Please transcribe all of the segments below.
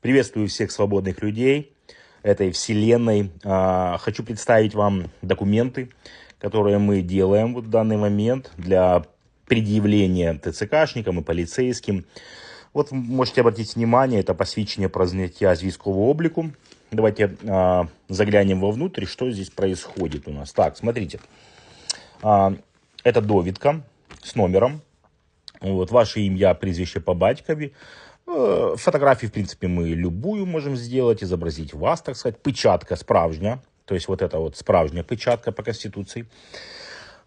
Приветствую всех свободных людей этой вселенной. А, Хочу представить вам документы, которые мы делаем вот в данный момент для предъявления ТЦКшникам и полицейским. Вот вы можете обратить внимание, это посвящение про зняття з військового облику. Давайте а, заглянем вовнутрь, что здесь происходит у нас. Так, смотрите. А, это довідка с номером. Вот, ваше ім'я, прізвище по батькові. Э, Фотографии, в принципе, мы любую можем сделать, изобразить вас, так сказать. Печатка справжня, то есть вот это вот справжня печатка по Конституції.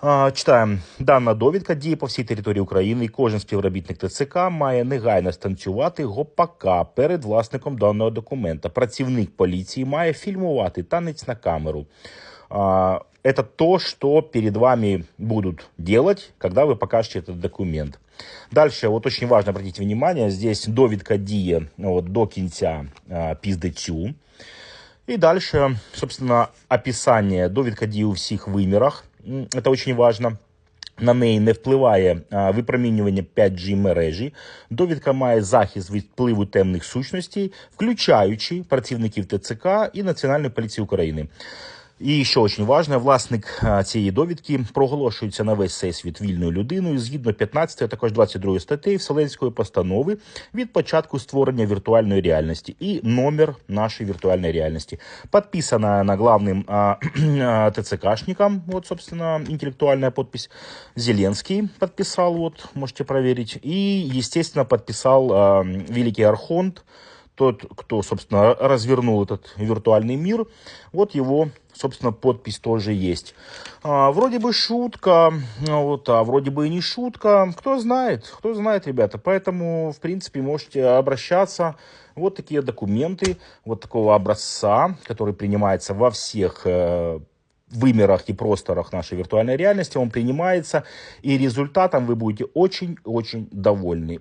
А, Читаємо. Дана довідка діє по всій території України, і кожен співробітник ТЦК має негайно станцювати гопака перед власником даного документа. Працівник поліції має фільмувати танець на камеру. А, Это то, что перед вами будут делать, когда вы покажете этот документ. Дальше, вот очень важно обратить внимание, здесь довідка діє вот, до кінця а, піздецю. И дальше, собственно, описание. Довідка діє у всіх вимірах. М, Это очень важно. На неї не впливає а, випромінювання 5G мережі. Довідка має захист від впливу темних сущностей, включаючи працівників ТЦК і Національної поліції України. І що дуже важливо, власник цієї довідки проголошується на весь всесвіт вільною людиною згідно 15, а також 22 статей Вселенської постанови від початку створення віртуальної реальності і номер нашої віртуальної реальності. Подписана на главным а, а, ТЦКшником, вот, собственно, интеллектуальная подпись. Зеленский подписал, вот, можете проверить. И, естественно, подписал Великий Архонт, тот, кто, собственно, развернул этот виртуальный мир, вот его, собственно, подпись тоже есть. А, вроде бы шутка, а вот, а вроде бы и не шутка. Кто знает, кто знает, ребята. Поэтому, в принципе, можете обращаться. Вот такие документы, вот такого образца, который принимается во всех э, вымерах и просторах нашей виртуальной реальности. Он принимается, и результатом вы будете очень-очень довольны.